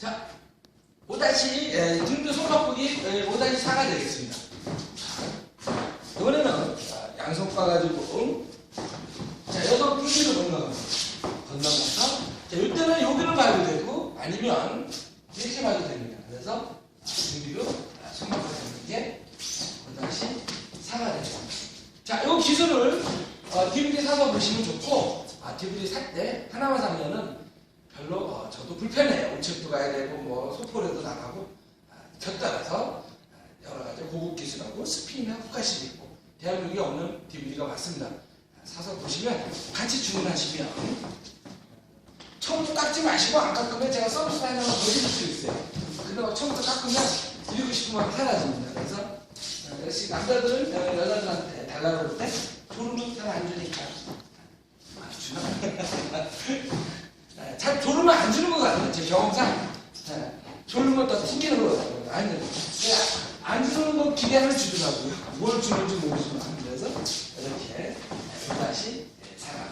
자, 5다시 에, 등도 손바꾸기 에, 5다시 4가 되겠습니다. 자, 이번에는 자, 양손 까가지고 자, 여섯 분기를 건너갑니다. 건너가서 자, 이때는 여기를 봐도 되고 아니면 이렇게 봐도 됩니다. 그래서 등뒤로 손바꿔 주는 게 5다시 4가 되겠습니다. 자, 이 기술을 어, DVD 사서 보시면 좋고 아, DVD 살 때 하나만 사면은 가야 되고 뭐 소포에도 나가고 아, 곁다라서 아, 여러 가지 고급 기술하고 스피이나 후카시도 있고 대한민국에 없는 DVD가 많습니다. 아, 사서 보시면 같이 주문하시면 처음부터 깎지 마시고 안 깎으면 제가 서비스 하나만 더 드릴 수 있어요. 근데 막 처음부터 깎으면 드리고 싶은 마음이 사라집니다. 그래서 어, 역시 남자들은 어, 여자들한테 달라고 그럴 때 졸으면 잘안 주니까 아, 주나? 졸으면 안 주는 것 같아요. 제 경험상 네, 졸으면 더 튕기는 것 같아요. 아니, 안 주는 거 기대하면 주더라고요. 뭘 주는지 모르지만 그래서 이렇게 다시 살아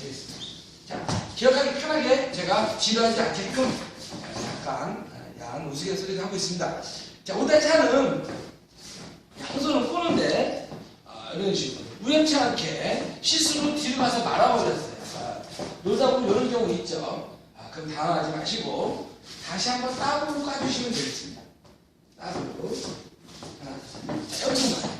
되겠습니다. 자, 기억하기 편하게 제가 지루하지 않게끔 약간 야한 우스갯소리도 하고 있습니다. 자, 오다차는 양손을 꼬는데 아, 이런 식으로 우연치 않게 실수로 뒤로 가서 말아버렸어요. 아, 놀다 보면 이런 경우 있죠. 아, 그럼 당황하지 마시고 다시 한번 따블로 까주시면 되겠습니다. 따블로 하나, 자, 여기만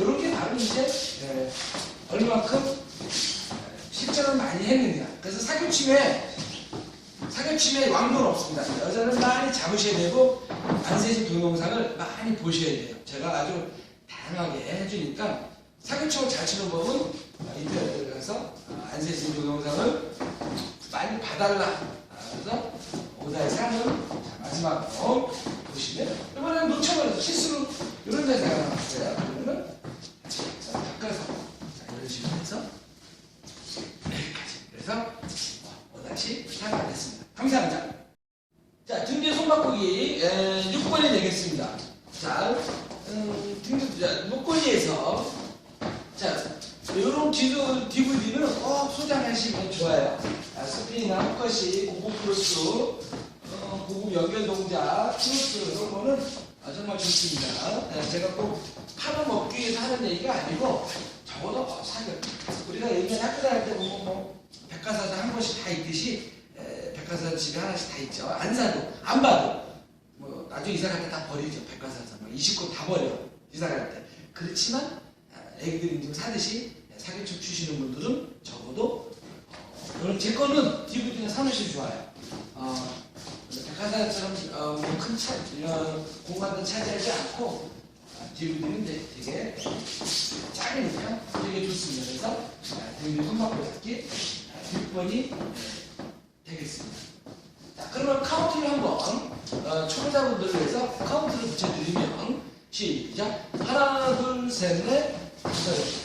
이렇게 바로 이제 예, 얼마큼 실전을 많이 했느냐. 그래서 사교침에 사교침에 왕도는 없습니다. 여자는 많이 잡으셔야 되고 안세지 동영상을 많이 보셔야 돼요. 제가 아주 다양하게 해주니까 사교침을 잘 치는 법은 인터넷에 가서 안세지 동영상을 많이 봐달라. 아, 그래서 오다의 상은 자, 마지막으로 보시면 이번에는 놓쳐버려서 실수로 이런 데다가 나왔어요. 그러면 자, 바꿔서 자, 이런 식으로 해서 여기까지. 그래서 오다시 사가 됐습니다. 감사합니다. 자, 등뒤 손바꾸기 6번이 되겠습니다. 자, 음, 등뒤, 자, 목걸이에서 자, 이런 기술 DVD는 꼭 소장하시면 좋아요. 아, 스피나 포커시, 고급 플러스, 어, 고급 연결 동작, 플러스 이런 거는 아, 정말 좋습니다. 네, 제가 꼭 팔을 먹기 위해서 하는 얘기가 아니고 적어도 어, 사격. 우리가 예전에 학교 다닐 때 보면 뭐 백과사전 한 번씩 다 있듯이 에, 백과사전 집에 하나씩 다 있죠. 안 사도 안 봐도 뭐 나중에 이사 갈 때 다 버리죠. 백과사전 뭐 20권 다 버려 이사 갈 때. 그렇지만 아, 애기들이 좀 사듯이 사교육 주시는 분들은 적어도 어, 그럼 제 거는 DVD는 사무실 좋아요. 어, 백화사처럼 어, 뭐큰 차, 어, 공간도 차지하지 않고 DVD는 되게 작으니까 되게 좋습니다. 그래서 DVD 손바닥 잡기 6번이 되겠습니다. 자, 그러면 카운트를 한번 어, 초보자분들을 위해서 카운트를 붙여드리면 시작 하나 둘셋넷 다섯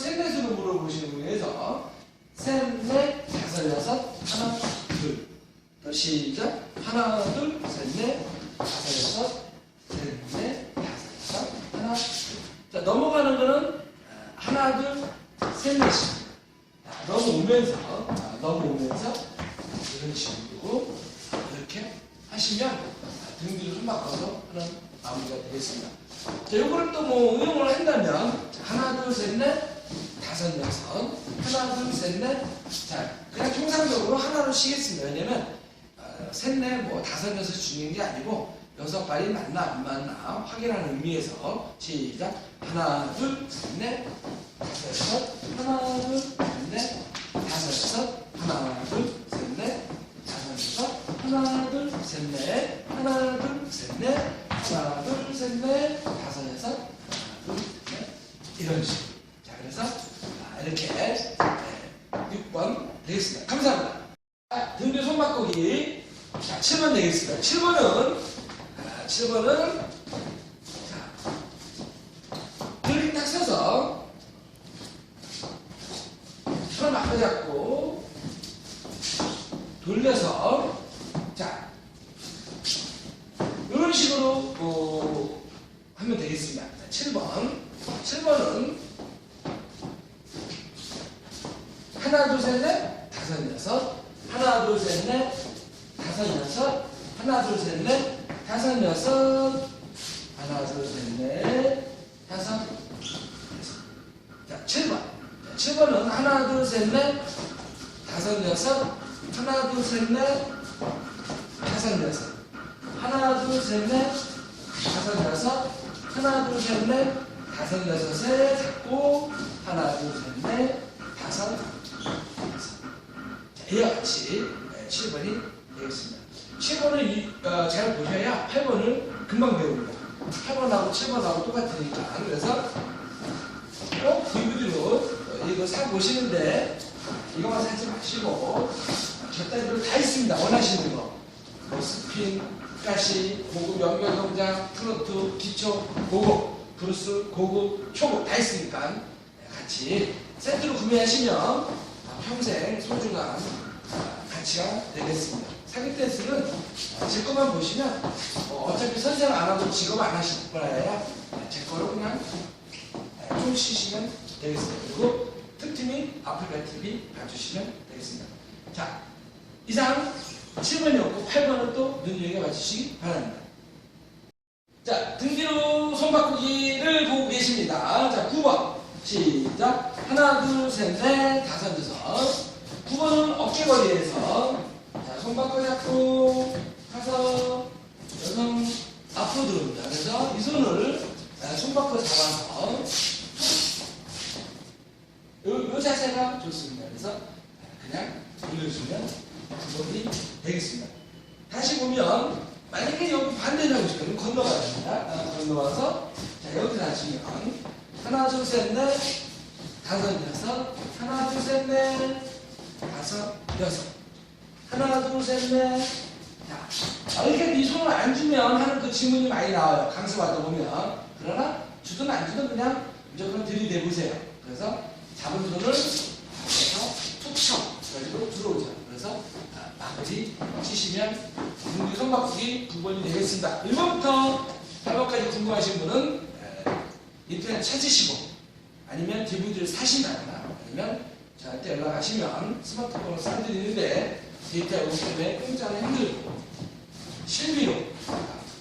셋넷으로 물어보시는 분에 해서 셋 넷 다섯 여섯 하나 둘 또 시작. 하나 둘 셋 넷 다섯 여섯 셋넷 다섯 여섯 하나 둘자 넘어가는 거는 하나 둘셋넷씩 넘어오면서 아, 넘어오면서 이런 식으로 이렇게 하시면 등뒤를 좀 바꿔서 하는 마무리가 되겠습니다. 자, 요거를 또 뭐 응용을 한다면 하나, 둘, 셋, 넷, 다섯, 여섯, 하나, 둘, 셋, 넷. 자, 그냥 통상적으로 하나로 쉬겠습니다. 왜냐면 어, 셋, 넷, 뭐 다섯, 여섯 중요한 게 아니고 여섯 발이 맞나 안 맞나 확인하는 의미에서 시작. 하나, 둘, 셋, 넷, 다섯, 여섯, 하나, 둘, 셋, 넷, 다섯, 여섯, 하나, 둘, 셋, 넷, 다섯, 여섯, 하나, 둘, 셋, 넷, 하나, 둘, 셋, 넷, 하나, 둘, 셋, 넷, 다섯, 여섯, 하나, 둘, 셋, 넷, 이런 식으로. 자, 그래서 아, 이렇게 네, 6번 되겠습니다. 감사합니다. 자, 등대 손바꾸기. 자, 7번 되겠습니다. 7번은, 아, 7번은, 자, 이렇게 딱 서서, 손을 맞고 잡고, 돌려서, 자, 이런 식으로 어, 하면 되겠습니다. 자, 7번. 7번은 하나, 둘, 셋, 넷, 다섯, 여섯. 하나, 둘, 셋, 넷, 다섯, 여섯. 하나, 둘, 셋, 넷. 다섯, 여섯. 하나, 둘, 셋, 넷. 다섯, 여섯. 자, 7번. 자, 7번은 하나, 둘, 셋, 넷. 다섯, 여섯. 하나, 둘, 셋, 넷. 다섯, 여섯. 하나, 둘, 셋, 넷. 다섯, 여섯. 하나, 둘, 셋, 넷. 다섯, 여섯에 잡고. 하나, 둘, 셋, 넷. 다섯, 여섯. 자, 이와 같이 7번이 되겠습니다. 7번을 이, 어, 잘 보셔야 8번을 금방 배웁니다. 8번하고 7번하고 똑같으니까. 그래서 꼭 DVD로 이거 사 보시는데 이거만 사지 마시고 곁다리로 다 있습니다. 원하시는 거. 뭐 스핀, 가시, 고급 연결 동작, 트로트, 기초, 고급, 브루스, 고급, 초급 다 있으니까 같이 세트로 구매하시면 아, 평생 소중한 아, 가치가 되겠습니다. 사기 댄스는 아, 제 것만 보시면 어, 어차피 선생 안 하고 직업 안 하실 거라야 제 거로 그냥 좀 쉬시면 되겠습니다. 그리고 특팀이 아프리카 TV 봐주시면 되겠습니다. 자, 이상 7번이었고 8번은 또 눈여겨 봐주시기 바랍니다. 자, 등 뒤로 손 바꾸기를 보고 계십니다. 자, 9번. 시작. 하나, 둘, 셋, 넷, 다섯, 여섯. 9번은 어깨거리에서 자, 손 바꿔 잡고 다섯, 여섯, 앞으로 들어옵니다. 그래서 이 손을 아, 손 바꿔 잡아서 요, 요 자세가 좋습니다. 그래서 그냥 올려주면 방법이 되겠습니다. 다시 보면 만약에 여기 하고 싶으면 건너가야 됩니다. 아, 건너와서 자 여기서 하시면 하나 둘셋넷 다섯 여섯 하나 둘셋넷 다섯 여섯 하나 둘 셋 넷 자, 아, 이렇게 네 손을 안 주면 하는 그 질문이 많이 나와요. 강습 받다 보면 그러나 주든 안 주든 그냥 무조건 들이대보세요. 그래서 잡은 손을 해서 툭 쳐. 가지고 들어오죠. 그래서 아, 마무리 치시면 등뒤 손 바꾸기 9번이 되겠습니다. 1번부터 8번까지 궁금하신 분은 에, 인터넷 찾으시고 아니면 DVD를 사신다거나 아니면 저한테 연락하시면 스마트폰을 쏴드리는데 데이터 오기 때문에 공짜는 힘들고 실비로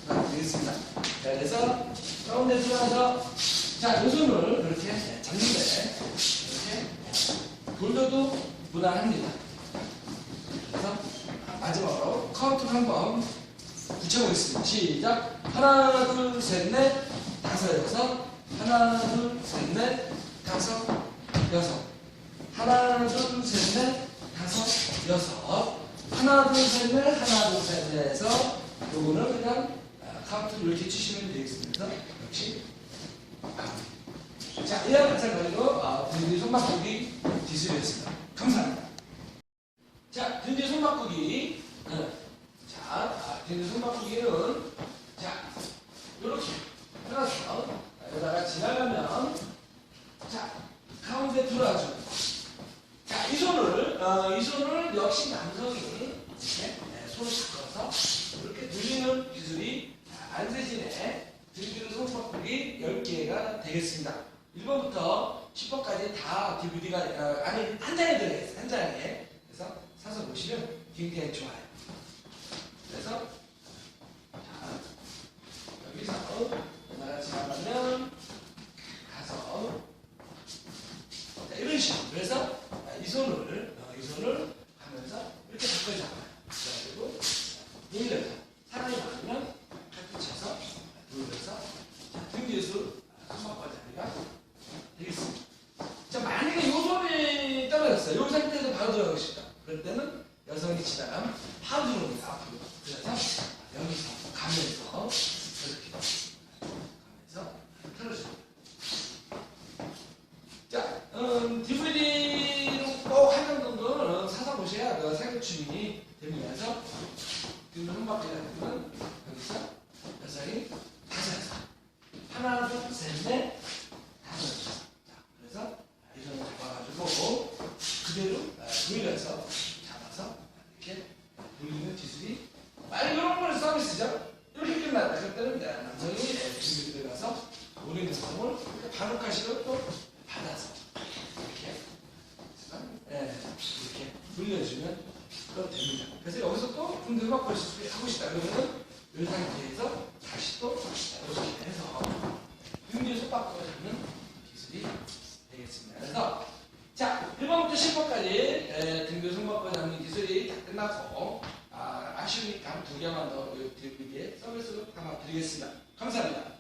아, 되겠습니다. 자, 그래서 가운데 들어가서 자, 요 손을 이렇게 잡는데 이렇게 돌려도 무난합니다. 그래서 마지막으로 카운트 한번 붙여보겠습니다. 시작. 하나, 둘, 셋, 넷, 다섯, 여섯. 하나, 둘, 셋, 넷, 다섯, 여섯. 하나, 둘, 셋, 넷, 다섯, 여섯. 하나, 둘, 셋, 넷, 하나, 둘, 셋, 넷에서 요거는 그냥 아, 카운트를 이렇게 치시면 되겠습니다. 역시. 자, 이와 마찬가지로 아, 등뒤 손바꾸기 기술이었습니다. 감사합니다. 자, 등뒤 손바꾸기. 네. 자, 아, 등뒤 손바꾸기는 자, 이렇게 해서 여기다가 지나가면 자, 가운데 손을 어, 이 손을 역시 남성이 네, 손을 바꿔서 이렇게 늘리는 기술이 안세진의 등뒤로 손바꾸기 10개가 되겠습니다. 1번부터 10번까지 다 DVD가 어, 안에 한 장에 들어있어요. 한 장에. 그래서 사서 보시면 굉장히 좋아요. 그래서 자, 여기서 하나가 지나가면 가서 자, 이런 식으로 그래서 이 손을 어, 이 손을 하면서 이렇게 바꿔 잡아요. 그래가지고 돌려서 사람이 많으면 카트 쳐서 돌려서 뒤에서 손바꿔 자리가 되겠습니다. 자 만약에 이 손이 떨어졌어요. 이 상태에서 바로 들어가고 싶다. 그럴 때는 여성이 치다가 바로 들어옵니다. 앞으로. 그래서 여기서 가면서 이렇게 가면서 틀어줍니다. 자, 음, DVD로 꼭한장 정도는 사서 보셔야 그 사기춤이 됩니다. 그래서 한 바퀴 잡으면 여기서 여성이 다섯 여섯. 하나, 둘, 셋, 넷, 다섯 여섯. 자, 그래서 이 손을 잡아가지고 돌려서 잡아서 이렇게 돌리는 기술이 빨리 이런 걸 서비스죠. 이렇게 끝났다. 그때는 남성이 준비 들어가서 우리는 성을 이렇게 반응하시고 또 받아서 이렇게 예, 이렇게 돌려주면 또 됩니다. 그래서 여기서 또 손바닥 하고 싶다 그러면 이 상태에서 다시 또 이렇게 해서 손바닥 잡는 기술이 되겠습니다. 그래서 자 1번부터 10번까지 등뒤 손바닥 잡는 기술이 다 끝나서 아, 아쉬우니까 두 개만 더 드리게 서비스로 담아 드리겠습니다. 감사합니다.